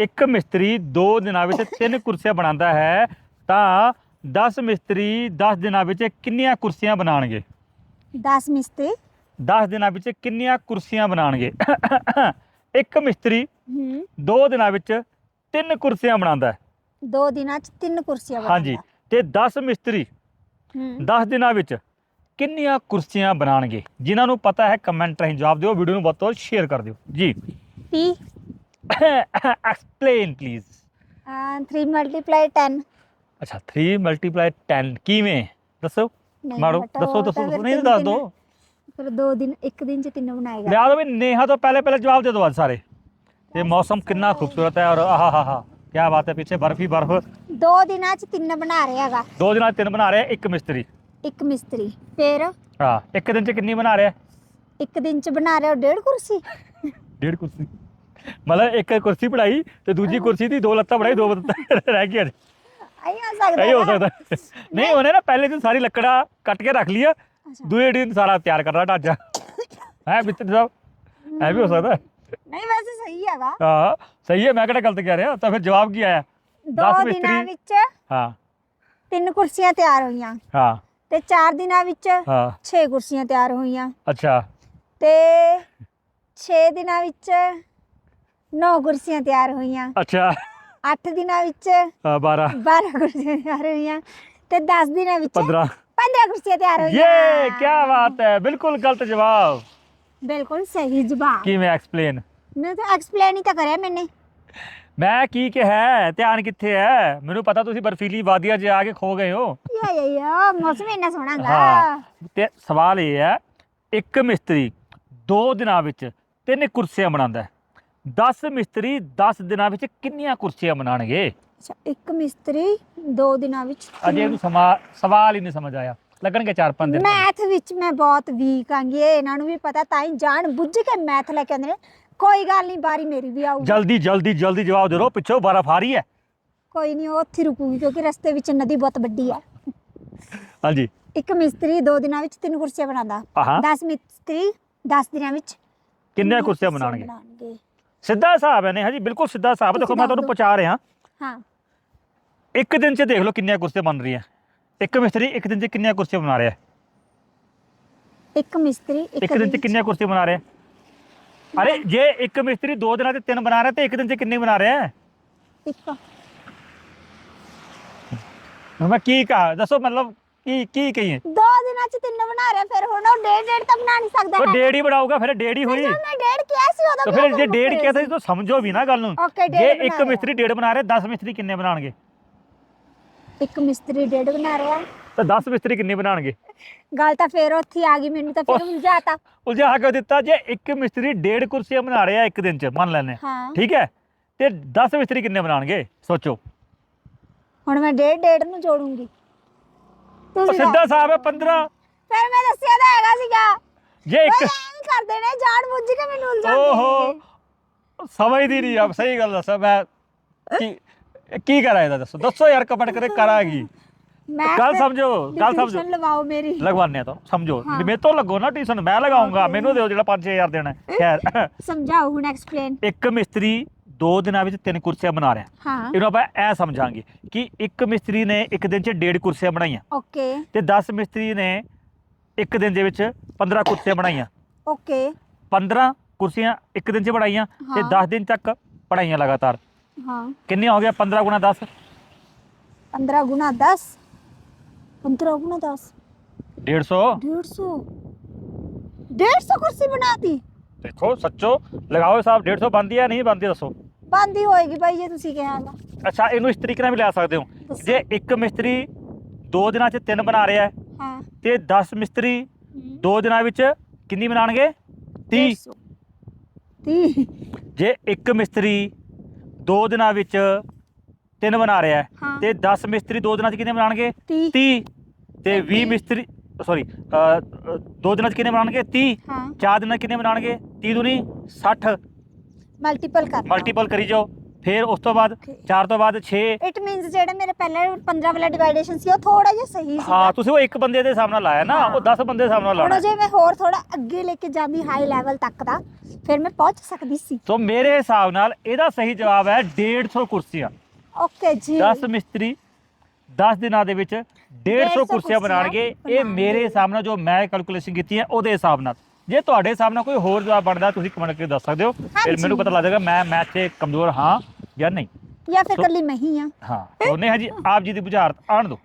ਇੱਕ ਮਿਸਤਰੀ 2 ਦਿਨਾਂ ਵਿੱਚ ਤਿੰਨ ਕੁਰਸੀਆਂ ਬਣਾਉਂਦਾ ਹੈ ਤਾਂ 10 ਮਿਸਤਰੀ 10 ਦਿਨਾਂ ਵਿੱਚ ਕਿੰਨੀਆਂ ਕੁਰਸੀਆਂ ਬਣਾਉਣਗੇ? 10 ਮਿਸਤਰੀ। 10 ਦਿਨਾਂ ਵਿੱਚ ਕਿੰਨੀਆਂ ਕੁਰਸੀਆਂ ਬਣਾਉਣਗੇ? ਇੱਕ ਮਿਸਤਰੀ ਹੂੰ। 2 ਦਿਨਾਂ ਵਿੱਚ ਤਿੰਨ ਕੁਰਸੀਆਂ ਬਣਾਉਂਦਾ ਹੈ। ਦੋ ਦਿਨਾਂ ਚ ਤਿੰਨ ਕੁਰਸੀਆਂ ਹਾਂਜੀ ਤੇ 10 ਮਿਸਤਰੀ ਹੂੰ। 10 ਦਿਨਾਂ ਵਿੱਚ ਕਿੰਨੀਆਂ ਕੁਰਸੀਆਂ ਬਣਾਉਣਗੇ? ਜਿਨ੍ਹਾਂ ਨੂੰ ਪਤਾ ਹੈ ਕਮੈਂਟ ਰਾਹੀਂ ਜਵਾਬ ਦਿਓ ਵੀਡੀਓ ਨੂੰ ਬਹੁਤ ਤੋਂ ਸ਼ੇਅਰ ਕਰ ਦਿਓ। ਜੀ। 30 ਐਕਸਪਲੇਨ ਪਲੀਜ਼ 3 ਮਲਟੀਪਲਾਈ 10 ਅੱਛਾ 3 ਮਲਟੀਪਲਾਈ 10 ਕਿਵੇਂ ਦੱਸੋ ਨਹੀਂ ਮਾਰੋ ਬੇਟਾ, ਦੱਸੋ ਉਹ ਦੱਸੋ ਤਾਂ ਦੱਸੋ ਫਿਰ ਨਹੀਂ ਤਿੰਨ- ਦੱਸ ਤਿੰਨ- ਦੋ ਫਿਰ ਦੋ ਦਿਨ ਇੱਕ ਦਿਨ ਚ ਤਿੰਨ ਬਣਾਏਗਾ ਲਿਆ ਦੋ ਵੀ ਨੇਹਾ ਤੋਂ ਪਹਿਲੇ ਪਹਿਲੇ ਜਵਾਬ ਦੇ ਦਿਓ ਅੱਜ ਸਾਰੇ ਇਹ ਮੌਸਮ ਕਿੰਨਾ ਖੂਬਸੂਰਤ ਹੈ ਔਰ ਆਹਾ ਹਾ ਹਾ ਕੀ ਬਾਤ ਹੈ ਪਿੱਛੇ ਬਰਫ ਹੀ ਬਰਫ ਦੋ ਦਿਨਾਂ ਚ ਤਿੰਨ ਬਣਾ ਰਿਹਾ ਹੈਗਾ ਦੋ ਦਿਨਾਂ 'ਚ ਤਿੰਨ ਬਣਾ ਰਿਹਾ ਇੱਕ ਮਿਸਤਰੀ ਇੱਕ ਮਿਸਤਰੀ ਫਿਰ ਹਾਂ ਇੱਕ ਦਿਨ 'ਚ ਕਿੰਨੀ ਬਣਾ ਰਿਹਾ ਇੱਕ ਦਿਨ ਚ ਬਣਾ ਰਿਹਾ ਉਹ ਡੇਢ ਕੁਰਸੀ ਡੇਢ ਕੁਰਸੀ ਮਤਲਬ ਇੱਕ ਕੁਰਸੀ ਪੜਾਈ ਤੇ ਦੂਜੀ ਕੁਰਸੀ ਦੀ ਦੋ ਲੱਤਾਂ ਪੜਾਈ ਦੋ ਲੱਤਾਂ ਰਹਿ ਗਈਆਂ ਨੇ। ਆਈ ਹੋ ਸਕਦਾ ਇਹੀ ਹੋ। ਸਕਦਾ। ਨਹੀਂ ਉਹਨੇ ਨਾ ਪਹਿਲੇ ਦਿਨ ਸਾਰੀ ਲੱਕੜਾ ਕੱਟ ਕੇ ਰੱਖ ਲਿਆ। ਦੂਏ ਦਿਨ ਸਾਰਾ ਤਿਆਰ ਕਰਨਾ ਢਾਂਚਾ। ਹੈ ਮਿੱਤਰ ਸਾਹਿਬ? ਐ ਵੀ ਹੋ ਸਕਦਾ। ਨਹੀਂ ਵੈਸੇ ਸਹੀ ਹੈਗਾ। ਹਾਂ ਸਹੀ ਹੈ ਮੈਂ ਕਿਹੜਾ ਗਲਤ ਕਹਿ ਰਿਹਾ। ਤਾਂ ਫਿਰ ਜਵਾਬ ਕੀ ਆਇਆ? ਦੋ ਦਸ ਦਿਨਾਂ ਮਿਸਤਰੀ। ਵਿੱਚ ਹਾਂ। ਤਿੰਨ ਕੁਰਸੀਆਂ ਤਿਆਰ ਹੋਈਆਂ। ਹਾਂ। ਤੇ ਚਾਰ ਦਿਨਾਂ ਵਿੱਚ ਹਾਂ। 6 ਕੁਰਸੀਆਂ ਤਿਆਰ ਹੋਈਆਂ। ਅੱਛਾ। ਤੇ 6 ਦਿਨਾਂ ਵਿੱਚ 9 ਕੁਰਸੀਆਂ ਤਿਆਰ ਹੋਈਆਂ। ਅੱਛਾ। 8 ਦਿਨਾਂ ਵਿੱਚ 12 12 ਕੁਰਸੀਆਂ ਤਿਆਰ ਹੋਈਆਂ ਤੇ 10 ਦਿਨਾਂ ਵਿੱਚ 15 15 ਕੁਰਸੀਆਂ ਤਿਆਰ ਹੋਈਆਂ। ਯੇ ਕੀ ਬਾਤ ਹੈ। ਬਿਲਕੁਲ ਗਲਤ ਜਵਾਬ। ਬਿਲਕੁਲ ਸਹੀ ਜਵਾਬ। ਕੀ ਮੈਂ ਐਕਸਪਲੇਨ ਮੈਂ ਤਾਂ ਐਕਸਪਲੇਨ ਹੀ ਤਾਂ ਕਰਿਆ ਮੈਨੇ। ਮੈਂ ਕੀ ਕਿਹਾ ਧਿਆਨ ਕਿੱਥੇ ਹੈ? ਮੈਨੂੰ ਪਤਾ ਤੁਸੀਂ ਬਰਫੀਲੀ ਵਾਦੀਆਂ 'ਚ ਆ ਕੇ ਖੋ ਗਏ ਹੋ। ਯਾ ਯਾ ਯਾ ਮੌਸਮ ਇੰਨਾ ਸੋਹਣਾਗਾ ਤੇ ਸਵਾਲ ਇਹ ਹੈ ਇੱਕ ਮਿਸਤਰੀ ਦੋ ਦਿਨਾਂ ਵਿੱਚ ਤਿੰਨ ਕੁਰਸੀਆਂ ਬਣਾਉਂਦਾ ਹੈ। 10 ਮਿਸਤਰੀ 10 ਦਿਨਾਂ ਵਿੱਚ ਕਿੰਨੀਆਂ ਕੁਰਸੀਆਂ ਬਣਾਣਗੇ ਅੱਛਾ ਇੱਕ ਮਿਸਤਰੀ 2 ਦਿਨਾਂ ਵਿੱਚ ਅਜੇ ਇਹਨੂੰ ਸਮਾ ਸਵਾਲ ਹੀ ਨਹੀਂ ਸਮਝ ਆਇਆ। ਲੱਗਣਗੇ 4-5 ਦਿਨ ਮੈਥ ਵਿੱਚ ਮੈਂ ਬਹੁਤ ਵੀਕ ਆਂਗੀ ਇਹ ਇਹਨਾਂ ਨੂੰ ਵੀ ਪਤਾ ਤਾਂ ਹੀ ਜਾਣ ਬੁੱਝ ਕੇ ਮੈਥ ਲੈ ਕੇ ਆਉਂਦੇ ਨੇ। ਕੋਈ ਗੱਲ ਨਹੀਂ ਬਾਰੀ ਮੇਰੀ ਵੀ ਆਊਗੀ। ਜਲਦੀ ਜਲਦੀ ਜਲਦੀ ਜਵਾਬ ਦੇ ਦਿਓ ਪਿੱਛੋਂ ਬਰਫ਼ ਆ ਰਹੀ ਹੈ। ਕੋਈ ਨਹੀਂ ਉਹ ਉੱਥੇ ਰੁਕੂਗੀ ਕਿਉਂਕਿ ਰਸਤੇ ਵਿੱਚ ਨਦੀ ਬਹੁਤ ਵੱਡੀ ਹੈ। ਹਾਂਜੀ। ਇੱਕ ਮਿਸਤਰੀ 2 ਦਿਨਾਂ ਵਿੱਚ ਤਿੰਨ ਕੁਰਸੀਆਂ ਬਣਾਉਂਦਾ। ਆਹਾਂ। 10 ਮਿਸਤਰੀ 10 ਦਿਨਾਂ ਵਿੱਚ ਕਿੰਨੀਆਂ ਕੁਰਸੀਆਂ ਬਣਾਉਣਗੇ। ਸਿੱਧਾ ਹਿਸਾਬ ਹੈ ਨੇ ਹਾਂਜੀ ਬਿਲਕੁਲ ਸਿੱਧਾ ਹਿਸਾਬ ਹੈ। ਦੇਖੋ ਮੈਂ ਤੁਹਾਨੂੰ ਪਹੁੰਚਾ ਰਿਹਾ ਹਾਂ ਇੱਕ ਦਿਨ 'ਚ ਦੇਖ ਲਓ ਕਿੰਨੀਆਂ ਕੁਰਸੀਆਂ ਬਣ ਰਹੀਆਂ ਇੱਕ ਮਿਸਤਰੀ ਇੱਕ ਦਿਨ 'ਚ ਕਿੰਨੀਆਂ ਕੁਰਸੀਆਂ ਬਣਾ ਰਿਹਾ ਹੈ? ਇੱਕ ਮਿਸਤਰੀ ਇੱਕ ਦਿਨ 'ਚ ਕਿੰਨੀਆਂ ਕੁਰਸੀਆਂ ਬਣਾ ਰਿਹਾ ਹੈ? ਅਰੇ ਜੇ ਇੱਕ ਮਿਸਤਰੀ ਦੋ ਦਿਨਾਂ 'ਚ ਤਿੰਨ ਬਣਾ ਰਿਹਾ ਤੇ ਇੱਕ ਦਿਨ 'ਚ ਕਿੰਨੇ ਬਣਾ ਰਿਹਾ ਹੈ? ਇੱਕ ਹੁਣ ਮੈਂ ਕੀ ਕਹਾ ਦੱਸੋ ਮਤਲਬ ਕੀ ਕੀ ਕਹੀਏ ਦੋ ਚ ਤਿੰਨ ਬਣਾ ਰਿਹਾ ਫਿਰ ਹੁਣ ਉਹ ਡੇਢ ਡੇਢ ਤਾਂ ਬਣਾ ਨਹੀਂ ਸਕਦਾ ਉਹ। ਡੇਢ ਹੀ ਬਣਾਊਗਾ ਫਿਰ ਡੇਢ ਹੀ ਹੋਈ। ਜਦੋਂ ਮੈਂ ਡੇਢ ਕਿਹਾ ਸੀ ਉਦੋਂ ਤਾਂ ਫਿਰ ਜੇ ਡੇਢ ਕਿਹਾ ਤਾਂ ਸੀ। ਤੁਸੀਂ ਸਮਝੋ ਵੀ ਨਾ ਗੱਲ ਨੂੰ। Okay, ਜੇ ਇੱਕ ਬਣਾ ਮਿਸਤਰੀ ਡੇਢ ਬਣਾ ਰਿਹਾ 10 ਮਿਸਤਰੀ ਕਿੰਨੇ ਬਣਾਉਣਗੇ? ਇੱਕ ਮਿਸਤਰੀ ਡੇਢ ਬਣਾ ਰਿਹਾ। ਤਾਂ 10 ਮਿਸਤਰੀ ਕਿੰਨੇ ਬਣਾਉਣਗੇ? ਗੱਲ ਤਾਂ ਫੇਰ ਉੱਥੇ ਆ ਗਈ ਮੈਨੂੰ ਤਾਂ ਫਿਰ ਉਲਝਾਤਾ ਉਲਝਾ ਕੇ ਦਿੱਤਾ? ਜੇ ਇੱਕ ਮਿਸਤਰੀ ਡੇਢ ਕੁਰਸੀਆਂ ਬਣਾ ਰਿਹਾ ਇੱਕ ਦਿਨ 'ਚ ਮੰਨ ਲੈਨੇ ਹਾਂ। ਠੀਕ ਹੈ? ਤੇ 10 ਮਿਸਤਰੀ ਕਿੰਨੇ ਬਣਾਉਣਗੇ? ਸੋਚੋ। ਹੁਣ ਮੈਂ ਡੇਢ ਡੇਢ ਨੂੰ ਜੋੜੂੰਗੀ। ਉਹ ਤੁਸੀਂ ਸਿੱਧਾ ਹਿਸਾਬ ਹੈ 15 ਫਿਰ ਮੈਂ ਦੱਸਿਆ ਤਾਂ ਹੈਗਾ ਸੀਗਾ। ਜੇ ਇੱਕ ਐਂ ਕਰਦੇ ਨੇ ਜਾਣ ਬੁੱਝ ਕੇ ਮੈਨੂੰ ਉਲਝਾਉਂਦੇ ਓਹੋ। ਸਮਝਦੀ ਨਹੀਂ ਆਪ ਸਹੀ ਗੱਲ ਦੱਸੋ ਮੈਂ। ਕੀ ਕੀ ਕਰਾਂ ਇਹਦਾ ਦੱਸੋ? ਦੱਸੋ ਯਾਰ ਕਮੈਂਟ ਕਰੇ ਕਰਾਂਗੀ ਮੈਂ ਗੱਲ ਸਮਝੋ ਗੱਲ ਸਮਝੋ। ਲਵਾਓ ਮੇਰੀ। ਲਗਵਾਨੇ ਤਾਂ ਸਮਝੋ। ਮੇਰੇ ਤੋਂ ਲੱਗੋ ਨਾ ਟਿਊਸ਼ਨ ਮੈਂ ਲਗਾਉਂਗਾ. ਮੈਨੂੰ ਦਿਓ ਜਿਹੜਾ 5-6000 ਦੇਣਾ ਹੈ। ਖੈਰ। ਸਮਝਾਓ ਹੁਣ ਐਕਸਪਲੇਨ ਇੱਕ ਮਿਸਤਰੀ ਦੋ ਦਿਨਾਂ ਵਿੱਚ ਤਿੰਨ ਕੁਰਸੀਆਂ ਬਣਾ ਰਿਹਾ। ਹਾਂ। ਇਹਨੂੰ ਆਪਾਂ ਐ ਸਮਝਾਂਗੇ ਕਿ ਇੱਕ ਮਿਸਤਰੀ ਨੇ ਇੱਕ ਦਿਨ 'ਚ ਡੇਢ ਕੁਰਸੀਆਂ ਬਣਾਈਆਂ। ਓਕੇ ਤੇ 10 ਮਿਸਤਰੀ ਨੇ ਇੱਕ ਦਿਨ ਦੇ ਵਿੱਚ 15 ਕੁਰਸੀਆਂ ਬਣਾਈਆਂ। ਓਕੇ। 15 ਕੁਰਸੀਆਂ ਇੱਕ ਦਿਨ 'ਚ ਬਣਾਈਆਂ ਤੇ ਹਾਂ। 10 ਦਿਨ ਤੱਕ ਪੜਾਈਆਂ ਲਗਾਤਾਰ। ਹਾਂ। ਕਿੰਨੀਆਂ ਹੋ ਗਿਆ 15 ਗੁਣਾ 10 15 ਗੁਣਾ 10 15 ਗੁਣਾ 10 150 150 150 ਕੁਰਸੀ ਬਣਾਤੀ? ਦੇਖੋ ਸੱਚੋ ਲਗਾਓ ਹਿਸਾਬ 150 ਬਣਦੀ ਹੈ ਨਹੀਂ ਬਣਦੀ ਦੱਸੋ। ਬੰਦੀ ਹੋਏਗੀ ਬਾਈ ਜੇ ਤੁਸੀਂ ਕਹਾਂਗਾ। ਅੱਛਾ ਇਹਨੂੰ ਇਸ ਤਰੀਕੇ ਨਾਲ ਵੀ ਲੈ ਸਕਦੇ ਹੋ। ਜੇ ਇੱਕ ਮਿਸਤਰੀ ਦੋ ਦਿਨਾਂ 'ਚ ਤਿੰਨ ਬਣਾ ਰਿਹਾ ਹੈ ਹਾਂ। ਤੇ 10 ਮਿਸਤਰੀ ਦੋ ਦਿਨਾਂ ਵਿੱਚ ਕਿੰਨੀ ਬਣਾਣਗੇ 30 30 ਜੇ ਇੱਕ ਮਿਸਤਰੀ ਦੋ ਦਿਨਾਂ ਵਿੱਚ ਤਿੰਨ ਬਣਾ ਰਿਹਾ ਹੈ ਤੇ 10 ਮਿਸਤਰੀ ਦੋ ਦਿਨਾਂ 'ਚ ਕਿੰਨੇ ਬਣਾਣਗੇ 30 30 ਤੇ 20 ਮਿਸਤਰੀ ਸੌਰੀ ਦੋ ਦਿਨਾਂ 'ਚ ਕਿੰਨੇ ਬਣਾਣਗੇ 30 ਹਾਂ। ਚਾਰ ਦਿਨਾਂ 'ਚ ਕਿੰਨੇ ਬਣਾਣਗੇ 30 ਦੁਨੀ 60 ਮਲਟੀਪਲ ਕਰ। ਮਲਟੀਪਲ ਕਰੀ ਜਾਓ। ਫਿਰ ਉਸ ਤੋਂ ਬਾਅਦ Okay. 4 ਤੋਂ ਬਾਅਦ 6 ਇਟ ਮੀਨਸ ਜਿਹੜੇ ਮੇਰੇ ਪਹਿਲੇ 15 ਵਾਲਾ ਡਿਵਾਈਡੇਸ਼ਨ ਸੀ ਉਹ ਥੋੜਾ ਜਿਹਾ ਸਹੀ ਸੀ ਹਾਂ ਤੁਸੀਂ ਉਹ ਇੱਕ ਬੰਦੇ ਦੇ ਨਾਲ ਲਾਇਆ ਨਾ। ਉਹ 10 ਬੰਦੇ ਦੇ ਹੁਣ ਲਾਣਾ ਜੇ ਮੈਂ ਹੋਰ ਥੋੜਾ ਅੱਗੇ ਲੈ ਕੇ ਜਾਂਦੀ ਹਾਈ ਲੈਵਲ ਤੱਕ ਦਾ ਫਿਰ ਮੈਂ ਪਹੁੰਚ ਸਕਦੀ ਸੀ। ਸੋ ਮੇਰੇ ਹਿਸਾਬ ਨਾਲ ਇਹਦਾ ਸਹੀ ਜਵਾਬ ਹੈ 150 ਕੁਰਸੀਆਂ। ਓਕੇ ਜੀ। 10 ਮਿਸਤਰੀ 10 ਦਿਨਾਂ ਦੇ ਵਿੱਚ 150 150 ਕੁਰਸੀਆਂ ਬਣਾਉਣਗੇ। ਇਹ ਮੇਰੇ ਹਿਸਾਬ ਨਾਲ ਜੋ ਮੈਂ ਕੈਲਕੂਲੇਸ਼ਨ ਕੀਤੀ ਹੈ ਉਹਦੇ ਹਿਸਾਬ ਨਾਲ। ਜੇ ਤੁਹਾਡੇ ਹਿਸਾਬ ਨਾਲ ਕੋਈ ਹੋਰ ਜਵਾਬ ਬਣਦਾ ਤੁਸੀਂ ਕਮੈਂਟ ਕਰਕੇ ਦੱਸ ਸਕਦੇ ਹੋ। ਫਿਰ। ਮੈਨੂੰ ਪਤਾ ਲੱਗ ਜਾਏਗਾ ਮੈਂ ਮੈਥ 'ਚ ਕਮਜ਼ੋਰ ਹਾਂ। ਜਾਂ ਨਹੀਂ? ਜਾਂ ਫਿਰ ਸੋ- ਕੱਲੀ ਮੈਂ ਹੀ ਆ। ਹਾਂ ਉਹਨੇ ਹਜੀ ਆਪ ਜੀ ਦੀ ਬੁਝਾਰਤ ਆਣ ਦਿਓ।